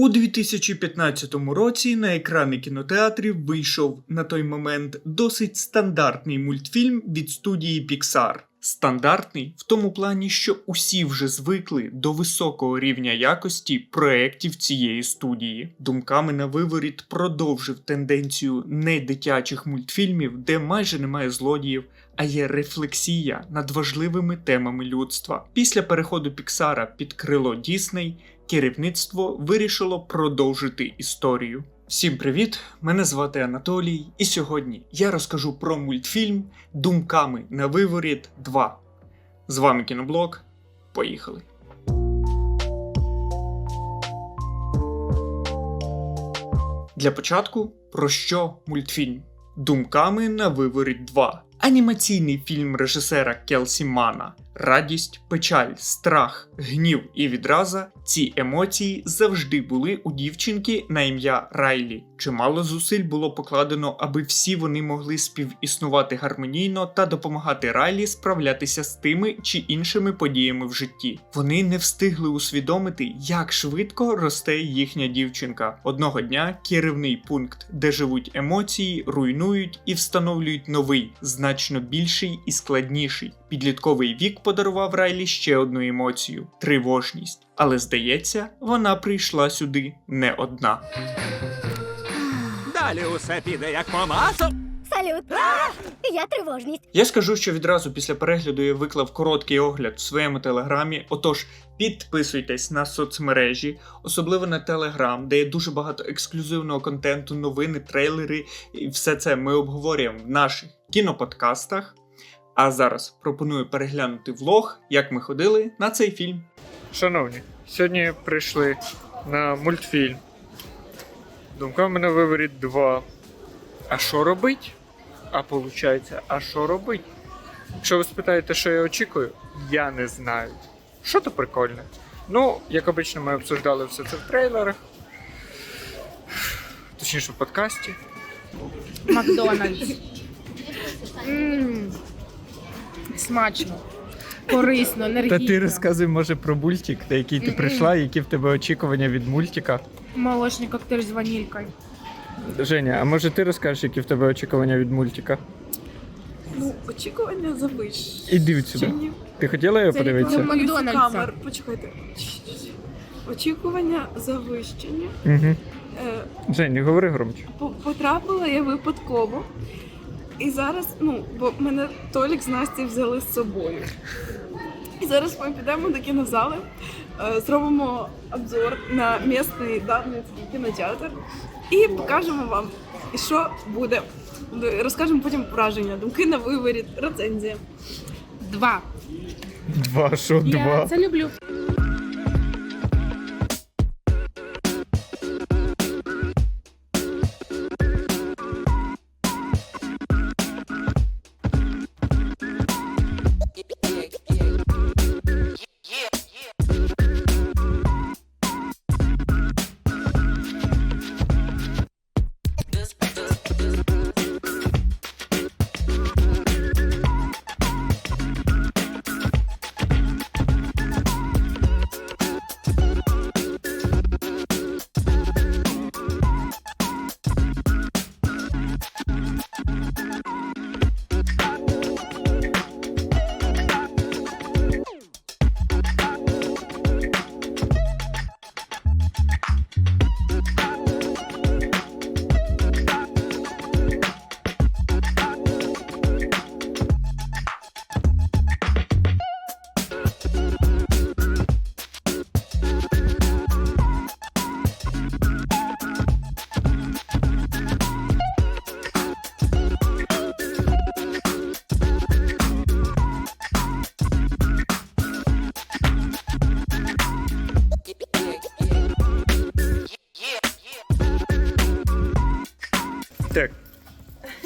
У 2015 році на екрани кінотеатрів вийшов на той момент досить стандартний мультфільм від студії Pixar. Стандартний в тому плані, що усі вже звикли до високого рівня якості проєктів цієї студії. Думками на виворіт продовжив тенденцію недитячих мультфільмів, де майже немає злодіїв, а є рефлексія над важливими темами людства. Після переходу Піксара під крило Дісней керівництво вирішило продовжити історію. Всім привіт! Мене звати Анатолій, і сьогодні я розкажу про мультфільм Думками на виворіт 2. З вами кіноблог. Поїхали! Для початку про що мультфільм? Думками на виворіт 2. Анімаційний фільм режисера Келсі Мана. Радість, печаль, страх, гнів і відраза ці емоції завжди були у дівчинки на ім'я Райлі. Чимало зусиль було покладено, аби всі вони могли співіснувати гармонійно та допомагати Райлі справлятися з тими чи іншими подіями в житті. Вони не встигли усвідомити, як швидко росте їхня дівчинка. Одного дня керівний пункт, де живуть емоції, руйнують і встановлюють новий, значно більший і складніший. Підлітковий вік подарував Райлі ще одну емоцію тривожність. Але здається, вона прийшла сюди не одна. Далі усе піде як по маслу. Салют! Я тривожність. Я скажу, що відразу після перегляду я виклав короткий огляд в своєму телеграмі. Отож, підписуйтесь на соцмережі, особливо на телеграм, де є дуже багато ексклюзивного контенту, новини, трейлери, і все це ми обговорюємо в наших кіноподкастах. А зараз пропоную переглянути влог, як ми ходили на цей фільм. Шановні, сьогодні прийшли на мультфільм. Думками на виворіт 2. А що робить? А виходить, а що робить? Якщо ви спитаєте, що я очікую, я не знаю. Що то прикольне? Ну, як обично, ми обсуждали все це в трейлерах. Точніше, в подкасті. Макдональдс. М, Смачно, корисно, енергійно. може, про мультик, на який ти прийшла, які в тебе очікування від мультика. Молочний коктейль з ванількою. Женя, а може ти розкажеш, які в тебе очікування від мультика? Ну, очікування завищені. Іди сюди. Ти хотіла його подивитися? реклама. Макдональдса. Камер, почекайте. Очікування завищені. Угу. Е, Жень, говори громче. по- потрапила я випадково. І зараз, ну, бо мене Толік з Насті взяли з собою. І зараз ми підемо до кінозали, е, зробимо обзор на місний Дарницький кінотеатр і покажемо вам, що буде. Розкажемо потім враження, думки на виворіт, рецензія. Два. Два, що Я це люблю.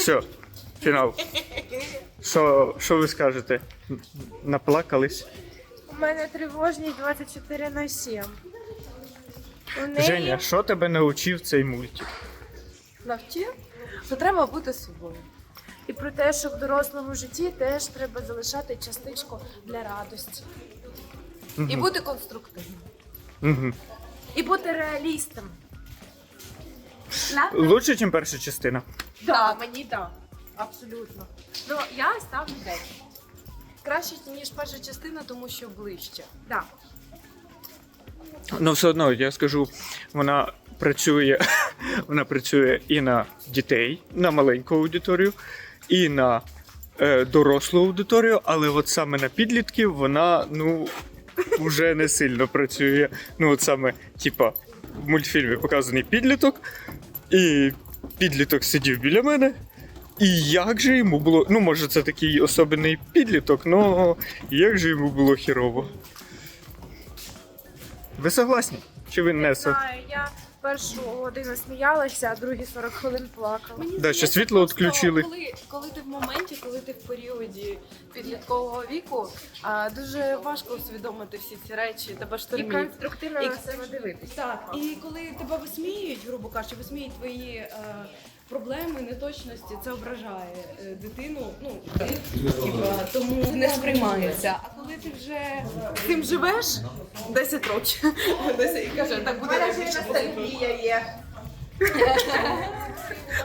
Все, фінал. Що, що ви скажете? Наплакались? У мене тривожність 24 на 7. У неї Женя, що тебе навчив цей мультик? навчив, що треба бути собою. І про те, що в дорослому житті теж треба залишати частичку для радості. І бути конструктивним. Угу. і бути реалістом. Лучше, ніж перша частина. Так, мені так. Абсолютно. Ну, я ставлю 10. Краще, ніж перша частина, тому що ближче. Так. Ну, все одно, я скажу, вона працює, вона працює і на дітей, на маленьку аудиторію, і на е, дорослу аудиторію, але от саме на підлітків вона, ну, вже не сильно працює. Ну, от саме, типа, в мультфільмі показаний підліток, і підліток сидів біля мене. І як же йому було. Ну, може, це такий особливий підліток, але як же йому було хірово. Ви согласні? Чи ви не согласні? Знаю, я першу годину сміялася, а другі 40 хвилин плакала. Мені Да, ще світло відключили. Коли, коли ти в моменті, коли ти в періоді підліткового віку, а, дуже важко усвідомити всі ці речі, тебе І конструктивно І- на себе дивитися. Так, і коли тебе висміюють, грубо кажучи, висміюють твої е, проблеми, неточності, це ображає е, дитину. Ну типа, тому не сприймається. А коли ти вже цим живеш 10 років, 10, і каже, так буде найбільше є.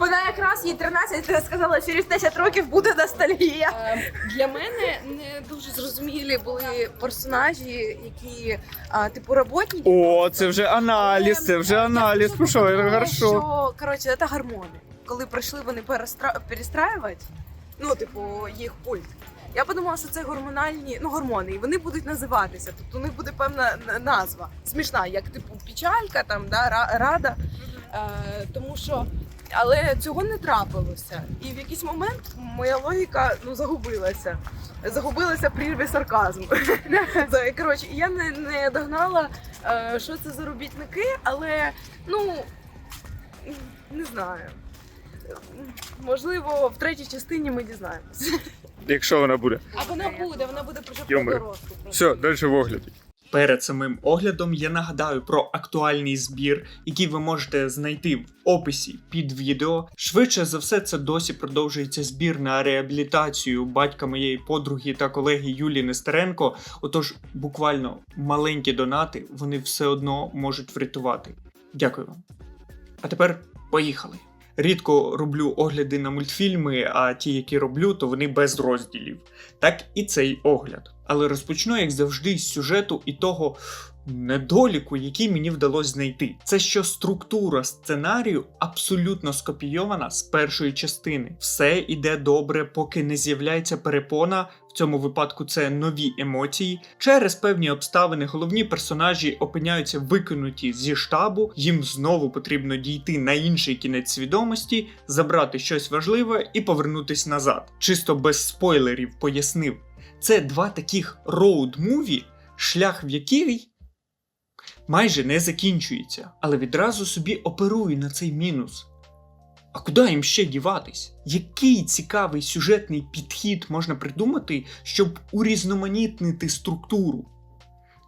Вона якраз їй 13, ти сказала, через 10 років буде ностальгія. Е, Для мене не дуже зрозумілі були персонажі, які а, типу роботники. О, це вже аналіз, це вже аналіз. Я Пішов, хорошо. Що, коротше, це гормони. Коли прийшли вони перестра... перестраювати, ну, типу, їх пульт. Я подумала, що це гормональні, ну, гормони, і вони будуть називатися. Тобто у них буде певна н- назва. Смішна, як типу печалька, там, да, ра- рада. Е, тому що. Але цього не трапилося. І в якийсь момент моя логіка ну, загубилася. Загубилася в прірві сарказму. Коротше, я не, не догнала, е, що це за робітники, але ну не знаю. Можливо, в третій частині ми дізнаємося. Якщо вона буде. А вона буде, вона буде про дорослу. Все, далі в огляді. Перед самим оглядом я нагадаю про актуальний збір, який ви можете знайти в описі під відео. Швидше за все, це досі продовжується збір на реабілітацію батька моєї подруги та колеги Юлії Нестеренко. Отож, буквально маленькі донати вони все одно можуть врятувати. Дякую вам. А тепер поїхали. Рідко роблю огляди на мультфільми, а ті, які роблю, то вони без розділів. Так і цей огляд. Але розпочну, як завжди, з сюжету і того недоліку, який мені вдалося знайти. Це що структура сценарію абсолютно скопійована з першої частини. Все іде добре, поки не з'являється перепона. В цьому випадку це нові емоції. Через певні обставини головні персонажі опиняються викинуті зі штабу. Їм знову потрібно дійти на інший кінець свідомості, забрати щось важливе і повернутись назад. Чисто без спойлерів пояснив. Це два таких роуд-муві, шлях в який майже не закінчується, але відразу собі оперую на цей мінус. А куди їм ще діватись? Який цікавий сюжетний підхід можна придумати, щоб урізноманітнити структуру?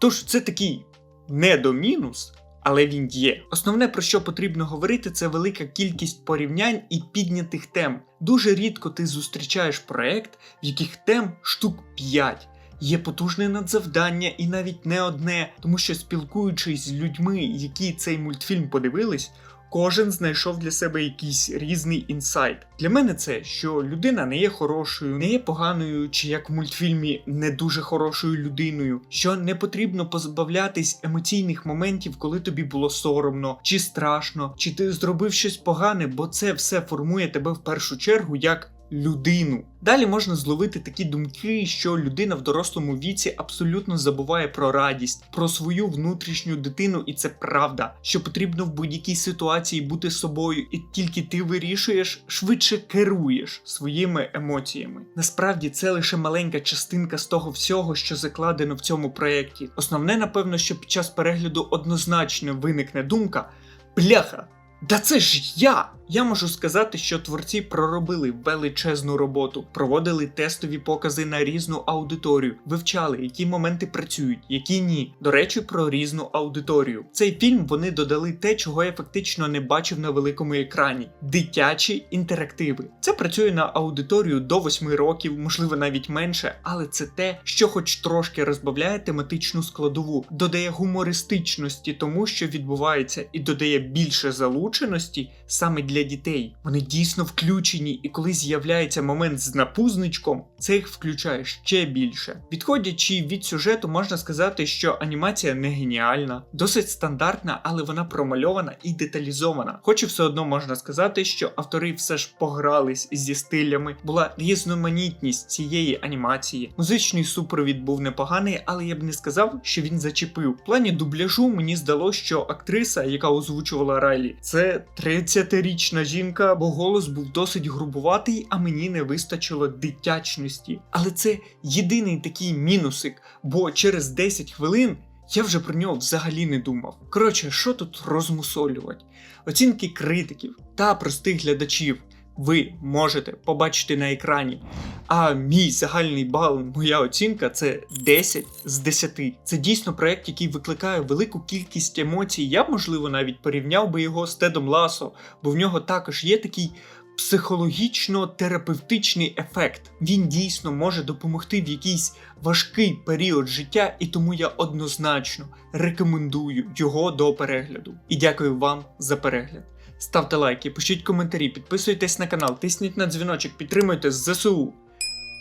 Тож це такий недомінус, але він є. Основне про що потрібно говорити, це велика кількість порівнянь і піднятих тем. Дуже рідко ти зустрічаєш проект, в яких тем штук 5. Є потужне надзавдання і навіть не одне, тому що спілкуючись з людьми, які цей мультфільм подивились, кожен знайшов для себе якийсь різний інсайт. Для мене це, що людина не є хорошою, не є поганою, чи як в мультфільмі не дуже хорошою людиною, що не потрібно позбавлятись емоційних моментів, коли тобі було соромно, чи страшно, чи ти зробив щось погане, бо це все формує тебе в першу чергу як людину. Далі можна зловити такі думки, що людина в дорослому віці абсолютно забуває про радість, про свою внутрішню дитину, і це правда, що потрібно в будь-якій ситуації бути собою, і тільки ти вирішуєш, швидше керуєш своїми емоціями. Насправді це лише маленька частинка з того всього, що закладено в цьому проєкті. Основне, напевно, що під час перегляду однозначно виникне думка: бляха. Да це ж я! Я можу сказати, що творці проробили величезну роботу, проводили тестові покази на різну аудиторію, вивчали, які моменти працюють, які ні. До речі, про різну аудиторію. Цей фільм вони додали те, чого я фактично не бачив на великому екрані: дитячі інтерактиви. Це працює на аудиторію до 8 років, можливо навіть менше, але це те, що хоч трошки розбавляє тематичну складову, додає гумористичності тому, що відбувається, і додає більше залученості саме для дітей. Вони дійсно включені, і коли з'являється момент з напузничком, це їх включає ще більше. Відходячи від сюжету, можна сказати, що анімація не геніальна, досить стандартна, але вона промальована і деталізована. Хоч і все одно можна сказати, що автори все ж погрались зі стилями, була різноманітність цієї анімації. Музичний супровід був непоганий, але я б не сказав, що він зачепив. В плані дубляжу мені здалося, що актриса, яка озвучувала Райлі, це 30-річна жінка, бо голос був досить грубуватий, а мені не вистачило дитячності. Але це єдиний такий мінусик, бо через 10 хвилин. Я вже про нього взагалі не думав. Коротше, що тут розмусолювати? Оцінки критиків та простих глядачів ви можете побачити на екрані. А мій загальний бал, моя оцінка це 10 з 10. Це дійсно проект, який викликає велику кількість емоцій. Я б, можливо, навіть порівняв би його з Тедом Ласо, бо в нього також є такий психологічно-терапевтичний ефект. Він дійсно може допомогти в якийсь важкий період життя, і тому я однозначно рекомендую його до перегляду. І дякую вам за перегляд. Ставте лайки, пишіть коментарі, підписуйтесь на канал, тисніть на дзвіночок, підтримуйте ЗСУ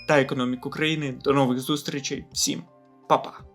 та економіку країни. До нових зустрічей. Всім па-па!